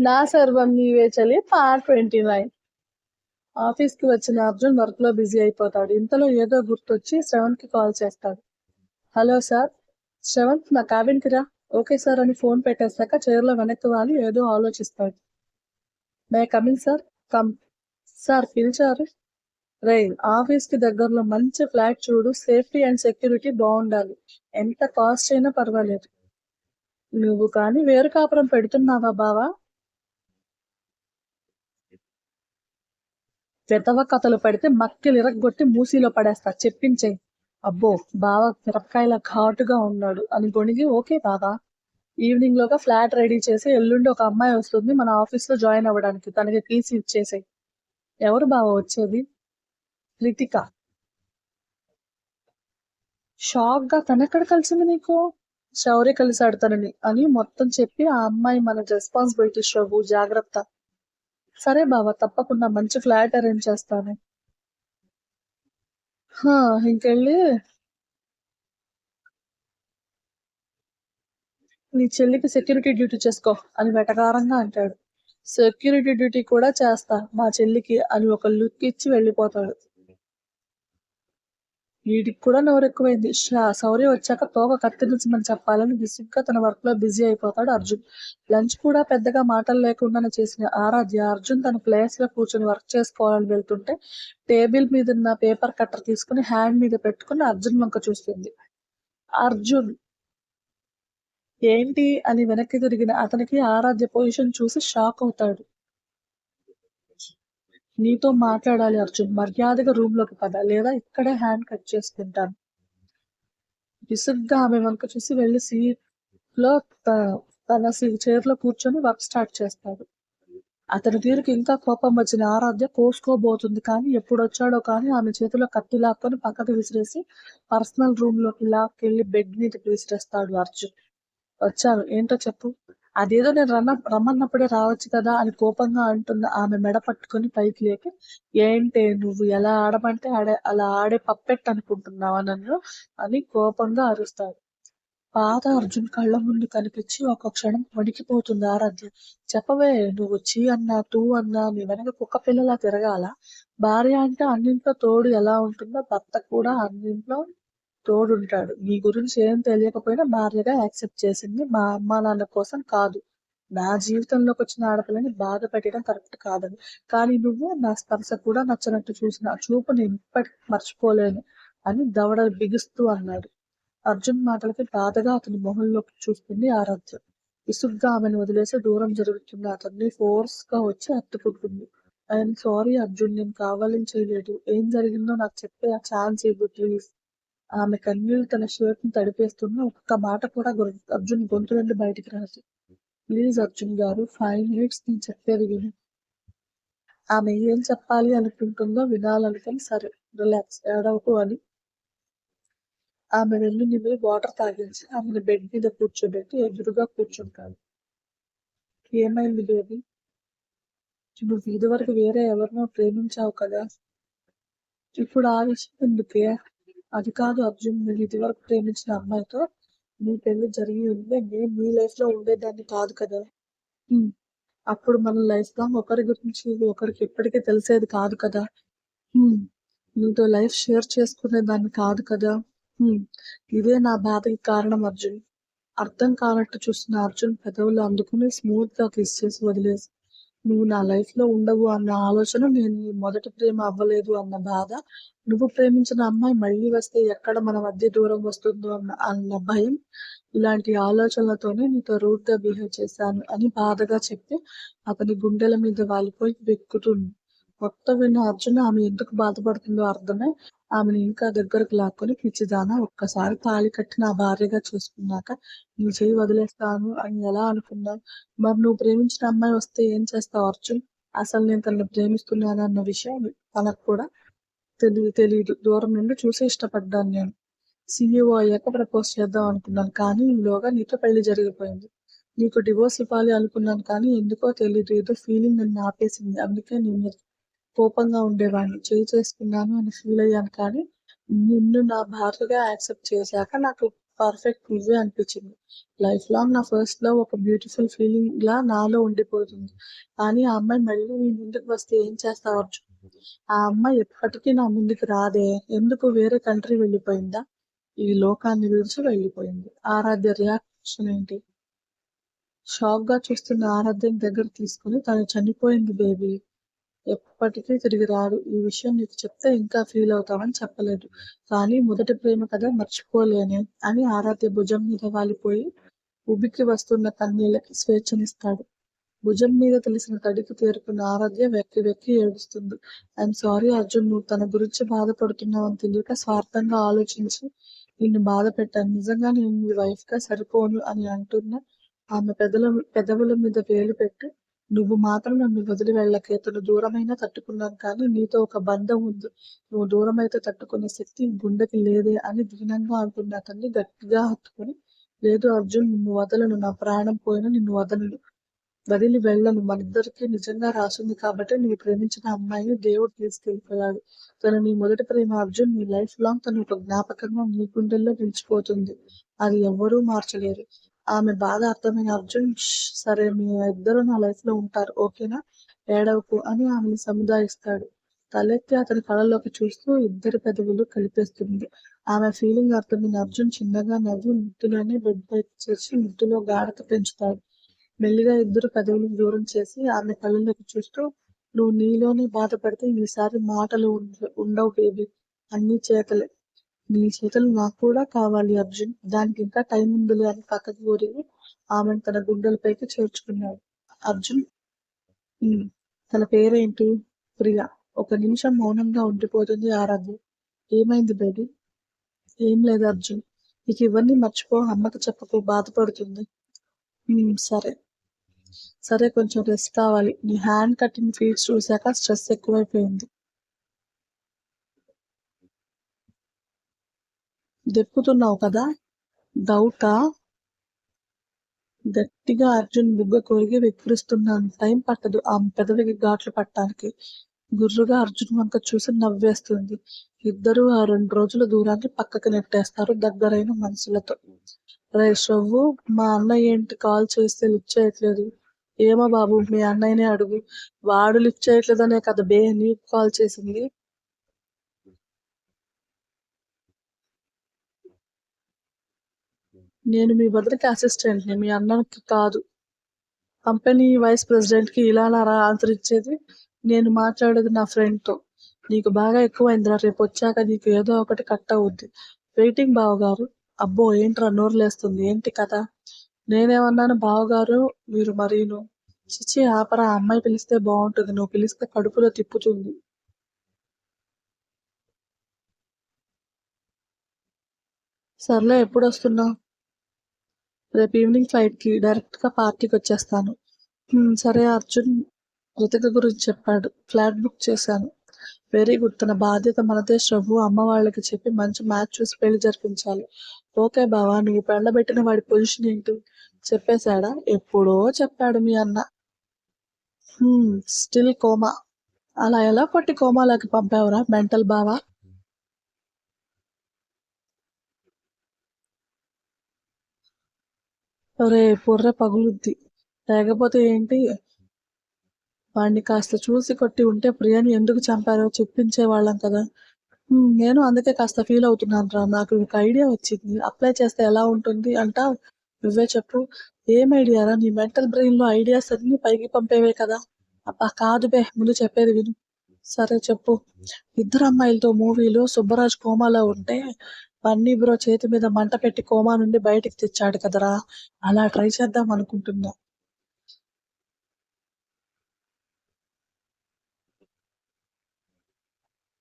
నా సర్వం నీవే చలి పార్ట్ ట్వంటీ నైన్. ఆఫీస్కి వచ్చిన అర్జున్ వర్క్లో బిజీ అయిపోతాడు. ఇంతలో ఏదో గుర్తొచ్చి శ్రవణ్కి కాల్ చేస్తాడు. Hello sir. శ్రవణ్ నా క్యాబిన్కి రా. ఓకే సార్ అని ఫోన్ పెట్టేశాక చైర్లో వెనక్కి వాలి ఏదో ఆలోచిస్తాడు. May coming sir? Come sir పిలిచారు. రే ఆఫీస్కి దగ్గరలో మంచి ఫ్లాట్ చూడు సేఫ్టీ అండ్ సెక్యూరిటీ బాగుండాలి. ఎంత కాస్ట్ అయినా పర్వాలేదు. నువ్వు కానీ వేరు కాపురం పెడుతున్నావా బావా? వెతవ కథలు పడితే మక్కిలు ఇరగొట్టి మూసీలో పడేస్తా. చెప్పించే అబ్బో బావ మిరపకాయల ఘాటుగా ఉన్నాడు. అని గొణిగి ఓకే బావా. ఈవినింగ్ లోగా ఫ్లాట్ రెడీ చేసి ఎల్లుండి ఒక అమ్మాయి వస్తుంది. మన ఆఫీస్లో జాయిన్ అవ్వడానికి. తనకి టీసీ ఇచ్చేసాయి. ఎవరు బావ వచ్చేది? రితిక షాక్గా తనెక్కడ కలిసింది నీకు? శౌర్య కలిసాడు తనని అని మొత్తం చెప్పి ఆ అమ్మాయి మన రెస్పాన్సిబిలిటీ షోవు జాగ్రత్త. సరే బావా తప్పకుండా మంచి ఫ్లాట్ అరేంజ్ చేస్తాను. హా, ఇంకెళ్ళి నీ చెల్లికి సెక్యూరిటీ డ్యూటీ చేసుకో అని వెటకారంగా అంటాడు. సెక్యూరిటీ డ్యూటీ కూడా చేస్తా మా చెల్లికి అని ఒక లుక్ ఇచ్చి వెళ్ళిపోతాడు. వీడికి కూడా నోరు ఎక్కువైంది. శౌర్య వచ్చాక తోక కత్తిరించమని చెప్పాలని విసుగ్గా తన వర్క్లో బిజీ అయిపోతాడు అర్జున్. లంచ్ కూడా పెద్దగా మాటలు లేకుండానే చేసిన ఆరాధ్య అర్జున్ తన ప్లేస్లో కూర్చొని వర్క్ చేసుకోవాలని వెళ్తుంటే టేబుల్ మీద ఉన్న పేపర్ కట్టర్ తీసుకుని హ్యాండ్ మీద పెట్టుకుని అర్జున్ వంక చూస్తుంది. అర్జున్! ఏంటి అని వెనక్కి తిరిగిన అతనికి ఆరాధ్య పొజిషన్ చూసి షాక్ అవుతాడు. నీతో మాట్లాడాలి అర్జున్. మర్యాదగా రూమ్లోకి పద. లేదా ఇక్కడే హ్యాండ్ కట్ చేసుకుంటాను. విసుగ్గా ఆమె వంక చూసి వెళ్ళి సీట్లో తన చైర్లో కూర్చొని వర్క్ స్టార్ట్ చేస్తాడు. అతని తీరుకి ఇంకా కోపం వచ్చిన ఆరాధ్య కోసుకోబోతుంది. కానీ ఎప్పుడు వచ్చాడో కానీ ఆమె చేతిలో కత్తి లాక్కొని పక్కకు విసిరేసి పర్సనల్ రూమ్లోకి లాక్కెళ్ళి బెడ్ మీదకి విసిరేస్తాడు అర్జున్. వచ్చాను. ఏంటో చెప్పు. అదేదో నేను రన్న రమ్మన్నప్పుడే రావచ్చు కదా అని కోపంగా అంటున్న ఆమె మెడ పట్టుకొని పైకి లేకి ఏంటే నువ్వు ఎలా ఆడమంటే ఆడే అలా ఆడే పప్పెట్ అనుకుంటున్నావా నన్ను? అని కోపంగా అరుస్తాడు. పాత అర్జున్ కళ్ళ ముందు కనిపించి ఒక క్షణం వణికిపోతుంది ఆరాధ్య చెప్పవే నువ్వు చీ అన్నా తూ అన్నా నీ వెనక కుక్క పిల్లలా తిరగాల? భార్య అంటే అన్నింట్లో తోడు ఎలా ఉంటుందో భర్త కూడా అన్నింట్లో తోడుంటాడు. మీ గురించి ఏం తెలియకపోయినా భార్యగా యాక్సెప్ట్ చేసింది మా అమ్మా నాన్న కోసం కాదు. నా జీవితంలోకి వచ్చిన ఆడపిల్లని బాధ పెట్టడం కరెక్ట్ కాదని. కానీ నువ్వు నా స్పర్శ కూడా నచ్చినట్టు చూసిన ఆ చూపు నేను ఇప్పటికీ మర్చిపోలేను అని దవడ బిగుస్తూ అన్నాడు. అర్జున్ మాటలకి బాధగా అతని మొహంలోకి చూస్తుంది ఆరాధ్య. విసుగ్గా ఆమెను వదిలేసి దూరం జరుగుతున్న అతన్ని ఫోర్స్గా వచ్చి అత్తుకుంటుంది. ఐఎమ్ సారీ అర్జున్ నేను కావాలని చేయలేదు. ఏం జరిగిందో నాకు చెప్పే ఆ ఛాన్స్ ఇవ్వు ప్లీజ్. ఆమె కన్నీళ్ళు తన షర్ట్ని తడిపేస్తున్న ఒక్క మాట కూడా అర్జున్ గొంతు నుండి బయటికి రాదు ప్లీజ్ అర్జున్ గారు ఫైవ్ మినిట్స్ నేను చెప్పేది విను. ఆమె ఏం చెప్పాలి అనుకుంటుందో వినాలనుకుని సరే రిలాక్స్ ఏడవకు అని. ఆమె వెళ్ళి నిన్ను వాటర్ తాగించి ఆమెను బెడ్ మీద కూర్చోబెట్టి ఎదురుగా కూర్చుంటాడు. ఏమైంది బేబీ? నువ్వు ఇదివరకు వేరే ఎవరినో ప్రేమించావు కదా? ఇప్పుడు ఆ విషయం ఎందుకే? అది కాదు అర్జున్ నువ్వు ఇదివరకు ప్రేమించిన అమ్మాయితో నీ పెళ్ళి జరిగి ఉంటే నేను నీ లైఫ్లో ఉండేదాన్ని కాదు కదా. అప్పుడు మన లైఫ్ లాంగ్ ఒకరి గురించి ఒకరికి ఎప్పటికీ తెలిసేది కాదు కదా. నీతో లైఫ్ షేర్ చేసుకునేదాన్ని కాదు కదా. ఇదే నా బాధకి కారణం అర్జున్ అర్థం కానట్టు చూస్తున్న అర్జున్ పెదవులు అందుకుని స్మూత్గా కిస్ చేసి వదిలేసి నువ్వు నా లైఫ్లో ఉండవు అన్న ఆలోచన నేను మొదటి ప్రేమ అవ్వలేదు అన్న బాధ. నువ్వు ప్రేమించిన అమ్మాయి మళ్ళీ వస్తే ఎక్కడ మన మధ్య దూరం వస్తుందో అన్న అన్న భయం. ఇలాంటి ఆలోచనలతోనే నీతో రూట్గా బిహేవ్ చేశాను అని బాధగా చెప్పి అతని గుండెల మీద వాలిపోయి వెక్కుతుంది. కొత్త విన్న అర్జున్ ఆమె ఎందుకు బాధపడుతుందో అర్థమై ఆమెను ఇంకా దగ్గరకు లాక్కొని పిచ్చిదాన ఒక్కసారి తాళి కట్టి నా భార్యగా చూసుకున్నాక నీ చేయి వదిలేస్తాను అని ఎలా అనుకున్నావు? మరి నువ్వు ప్రేమించిన అమ్మాయి వస్తే ఏం చేస్తావు అర్జున్? అసలు నేను తనను ప్రేమిస్తున్నాను అన్న విషయం తనకు కూడా తెలియదు తెలియదు దూరం నుండి చూసి ఇష్టపడ్డాను నేను. సీఈఓ అయ్యాక ప్రపోజ్ చేద్దాం అనుకున్నాను కానీ ఈలోగా నీతో పెళ్ళి జరిగిపోయింది. నీకు డివోర్స్ ఇవ్వాలి అనుకున్నాను కానీ ఎందుకో తెలియదు ఏదో ఫీలింగ్ నన్ను ఆపేసింది. అందుకే నీ మీద కోపంగా ఉండేవాడిని. చేయి చేసుకున్నాను అని ఫీల్ అయ్యాను కానీ నిన్ను నా భార్యగా యాక్సెప్ట్ చేశాక నాకు పర్ఫెక్ట్ నువ్వే అనిపించింది. లైఫ్ లాంగ్ నా ఫస్ట్ లవ్ ఒక బ్యూటిఫుల్ ఫీలింగ్ లా నాలో ఉండిపోతుంది. కానీ ఆ అమ్మాయి మళ్ళీ నీ ముందుకు వస్తే ఏం చేస్తావు ఆ అమ్మాయి ఎప్పటికీ నా ముందుకు రాదే. ఎందుకు? వేరే కంట్రీ వెళ్ళిపోయిందా? ఈ లోకాన్ని విడిచి వెళ్ళిపోయింది. ఆరాధ్య రియాక్షన్ ఏంటి? షాక్గా చూస్తున్న ఆరాధ్యని దగ్గర తీసుకుని తను చనిపోయింది బేబీ ఎప్పటికీ తిరిగి రాదు ఈ విషయం నీకు చెప్తే ఇంకా ఫీల్ అవుతావని చెప్పలేదు. కానీ మొదటి ప్రేమ కదా మర్చిపోలేనే అని ఆరాధ్య భుజం మీద వాలిపోయి ఉబికి వస్తున్న కన్నీళ్ళకి స్వేచ్ఛనిస్తాడు. భుజం మీద తెలిసిన తడికి తేరుకున్న ఆరాధ్య వెక్కి వెక్కి ఏడుస్తుంది. ఐఎమ్ సారీ అర్జున్ నువ్వు తన గురించి బాధపడుతున్నావని తెలియక స్వార్థంగా ఆలోచించి నిన్ను బాధ పెట్టాను. నిజంగా నేను మీ వైఫ్గా సరిపోను అని అంటున్న ఆమె పెదల పెదవుల మీద వేలు పెట్టి నువ్వు మాత్రం నన్ను వదిలి వెళ్ళకే. తను దూరమైనా తట్టుకున్నాను కానీ నీతో ఒక బంధం ఉంది. నువ్వు దూరమైతే తట్టుకునే శక్తి గుండెకి లేదే అని దీనంగా అంటున్న అతన్ని గట్టిగా హత్తుకొని లేదు అర్జున్ నిన్ను వదలను. నా ప్రాణం పోయినా నిన్ను వదలను. వదిలి వెళ్ళను. మనిద్దరికి నిజంగా రాసింది కాబట్టి నీ ప్రేమించిన అమ్మాయిని దేవుడు తీసుకెళ్ళిపోయాడు. తను నీ మొదటి ప్రేమ అర్జున్ నీ లైఫ్ లాంగ్ తను ఒక జ్ఞాపకంగా నీ గుండెల్లో నిలిచిపోతుంది. అది ఎవ్వరూ మార్చలేరు. ఆమె బాధ అర్థమైన అర్జున్ సరే మీ ఇద్దరు నా లైఫ్లో ఉంటారు ఓకేనా? ఏడవకు అని ఆమెను సముదాయిస్తాడు. తలెత్తి అతని కళ్ళలోకి చూస్తూ ఇద్దరి పెదవులు కలిపేస్తుంది. ఆమె ఫీలింగ్ అర్థమైన అర్జున్ చిన్నగా నవ్వి ముద్దులోనే బెడ్ పైకి చేర్చి ముద్దులో గాఢత పెంచుతాడు. మెల్లిగా ఇద్దరు పెదవులు దూరం చేసి ఆమె కళ్ళలోకి చూస్తూ నువ్వు నీలోనే బాధపడితే ఈసారి మాటలు ఉండవు బేబీ. అన్ని చేతలే. నీ చేతులు నాకు కూడా కావాలి అర్జున్. దానికి ఇంకా టైం ఉందిలే అని పక్కకు ఊరి ఆమెను తన గుండెలపైకి చేర్చుకున్నాడు. అర్జున్ తన పేరేంటి? ప్రియ ఒక నిమిషం మౌనంగా ఉండిపోతుంది ఆరాధ్య. ఏమైంది బేబీ? ఏం లేదు అర్జున్. నీకు ఇవన్నీ మర్చిపో అమ్మకు చెప్పకు బాధపడుతుంది. సరే. సరే కొంచెం రెస్ట్ కావాలి. నీ హ్యాండ్ కటింగ్ ఫీడ్స్ చూశాక స్ట్రెస్ ఎక్కువైపోయింది. దెప్పుతున్నావు కదా? డౌటా? గట్టిగా అర్జున్ బుగ్గ కొరిగి వెక్కిరిస్తున్నాను టైం పట్టదు ఆమె పెదవికి ఘాట్లు పట్టడానికి. గుర్రుగా అర్జున్ వంక చూసి నవ్వేస్తుంది. ఇద్దరు ఆ రెండు రోజుల దూరాన్ని పక్కకి నెట్టేస్తారు దగ్గరైన మనసులతో. రే శ్రవ్వు మా అన్నయ్య ఏంటి కాల్ చేస్తే లిఫ్ట్ చేయట్లేదు? ఏమో బాబు మీ అన్నయ్యనే అడుగు. వాడు లిఫ్ట్ చేయట్లేదనే కదా బే నీకు కాల్ చేసింది? నేను మీ వదిలికి అసిస్టెంట్ని మీ అన్నకి కాదు. కంపెనీ వైస్ ప్రెసిడెంట్కి ఇలా రా ఆన్సర్ ఇచ్చేది. నేను మాట్లాడేది నా ఫ్రెండ్తో నీకు బాగా ఎక్కువైందిరా. రేపు వచ్చాక నీకు ఏదో ఒకటి కట్ అవుద్ది. వెయిటింగ్ బావగారు. అబ్బో ఏంట్రా నోరులేస్తుంది. ఏంటి కథ? నేనేమన్నాను బావగారు మీరు మరీను. చిచి ఆపరా. అమ్మాయి పిలిస్తే బాగుంటుంది నువ్వు పిలిస్తే కడుపులో తిప్పుతుంది. సర్లే ఎప్పుడు వస్తున్నావు రేపు ఈవినింగ్ ఫ్లైట్కి డైరెక్ట్గా పార్టీకి వచ్చేస్తాను. సరే అర్జున్ కృతిక గురించి చెప్పాడు. ఫ్లాట్ బుక్ చేశాను. Very good. తన బాధ్యత మనదే శ్రవ్వు. అమ్మ వాళ్ళకి చెప్పి మంచి మ్యాచ్ చూసి పెళ్ళి జరిపించాలి. ఓకే బావా నువ్వు పెళ్ళబెట్టిన వాడి పొజిషన్ ఏంటి? చెప్పేశాడా? ఎప్పుడో చెప్పాడు మీ అన్న. Still coma. అలా ఎలా కొట్టి కోమాలోకి పంపావురా మెంటల్ బావా? ఒరే పుర్రె పగులుద్ది. లేకపోతే ఏంటి? వాడిని కాస్త చూసి కొట్టి ఉంటే ప్రియని ఎందుకు చంపారో చెప్పించే వాళ్ళం కదా. నేను అందుకే కాస్త ఫీల్ అవుతున్నాను రా. నాకు ఒక ఐడియా వచ్చింది. అప్లై చేస్తే ఎలా ఉంటుంది అంట? నువ్వే చెప్పు. ఏం ఐడియా రా? నీ మెంటల్ బ్రెయిన్లో ఐడియాస్ అన్ని పైకి పంపేవే కదా. అబ్బా కాదు బే ముందు చెప్పేది విను. సరే చెప్పు. ఇద్దరు అమ్మాయిలతో మూవీలో సుబ్బరాజ్ కోమాలో ఉంటే బన్నీ బ్రో చేతి మీద మంట పెట్టి కోమా నుండి బయటికి తెచ్చాడు కదరా. అలా ట్రై చేద్దాం అనుకుంటున్నా.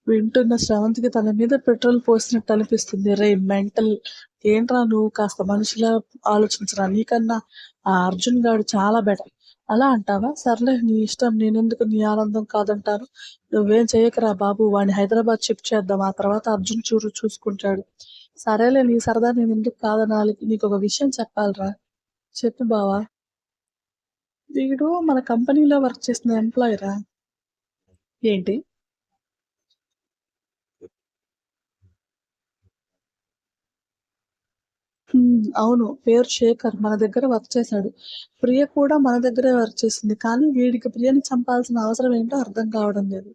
వింటున్న శ్రవంతికి తన మీద పెట్రోల్ పోసినట్టు అనిపిస్తుంది. రే మెంటల్. ఏంట్రా నువ్వు? కాస్త మనిషిలా ఆలోచించరా? నీకన్నా ఆ అర్జున్ గాడు చాలా బెటర్. అలా అంటావా? సర్లే నీ ఇష్టం. నేనెందుకు నీ ఆనందం కాదంటాను? నువ్వేం చేయకరా బాబు? వాడిని హైదరాబాద్ షిఫ్ట్ చేద్దాం. ఆ తర్వాత అర్జున్ చూరు చూసుకుంటాడు. సరేలే నీ సరదా నేను ఎందుకు కాదనాలి నీకు ఒక విషయం చెప్పాలిరా చెప్పు బావా వీడు మన కంపెనీలో వర్క్ చేసిన ఎంప్లాయీరా ఏంటి హ్మ్. అవును. పేరు శేఖర్ మన దగ్గర వర్క్ చేశాడు. ప్రియ కూడా మన దగ్గరే వర్క్ చేసింది. కానీ వీడికి ప్రియని చంపాల్సిన అవసరం ఏంటో అర్థం కావడం లేదు.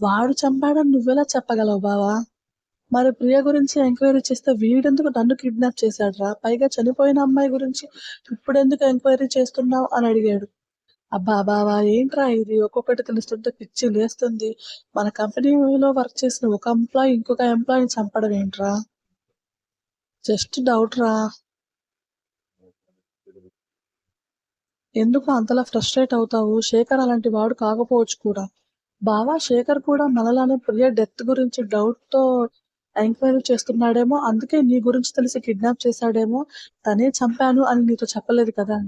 వాడు చంపాడని నువ్వెలా చెప్పగలవు బావా? మరి ప్రియ గురించి ఎంక్వైరీ చేస్తే వీడెందుకు నన్ను కిడ్నాప్ చేశాడురా? పైగా చనిపోయిన అమ్మాయి గురించి ఇప్పుడెందుకు ఎంక్వైరీ చేస్తున్నావు అని అడిగాడు. అబ్బా బావా ఏంట్రా ఇది ఒక్కొక్కటి తెలుస్తుంటే పిచ్చి లేస్తుంది. మన కంపెనీలో వర్క్ చేసిన ఒక ఎంప్లాయీ ఇంకొక ఎంప్లాయీని చంపడం ఏంట్రా? జస్ట్ డౌట్ రా. ఎందుకు అంతలా ఫ్రస్ట్రేట్ అవుతావు? శేఖర్ అలాంటి వాడు కాకపోవచ్చు కూడా. బావా శేఖర్ కూడా మనలానే ప్రియ డెత్ గురించి డౌట్‌తో ఎంక్వైరీ చేస్తున్నాడేమో అందుకే నీ గురించి తెలిసి కిడ్నాప్ చేశాడేమో తనే చంపాను అని నీతో చెప్పలేదు కదా!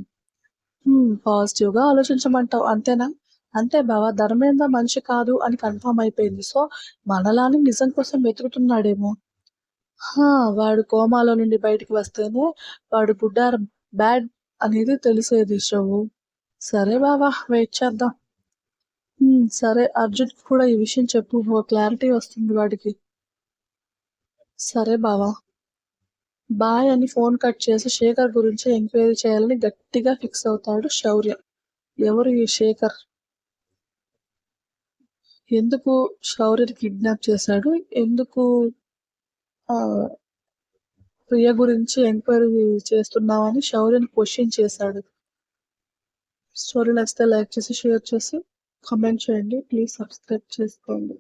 పాజిటివ్‌గా ఆలోచించమంటావు అంతేనా? అంతే బావ ధర్మేంద్ర మనిషి కాదు అని కన్ఫర్మ్ అయిపోయింది. సో మనలాని నిజం కోసం వెతుకుతున్నాడేమో. వాడు కోమాలో నుండి బయటికి వస్తేనే వాడు గుడ్డార్ ఆర్ బ్యాడ్ అనేది తెలిసేది శవ్వు. సరే బావా వెయిట్ చేద్దాం. సరే అర్జున్ కూడా ఈ విషయం చెప్పు. క్లారిటీ వస్తుంది వాడికి. సరే బావ. బాయ్ అని ఫోన్ కట్ చేసి శేఖర్ గురించి ఎంక్వైరీ చేయాలని గట్టిగా ఫిక్స్ అవుతాడు శౌర్య. ఎవరు ఈ శేఖర్? ఎందుకు శౌర్యని కిడ్నాప్ చేశాడు? ఎందుకు ప్రియ గురించి ఎంక్వైరీ చేస్తున్నామని శౌర్యని క్వశ్చన్ చేశాడు. స్టోరీ నచ్చితే లైక్ చేసి, షేర్ చేసి, కామెంట్ చేయండి. ప్లీజ్ సబ్స్క్రైబ్ చేసుకోండి.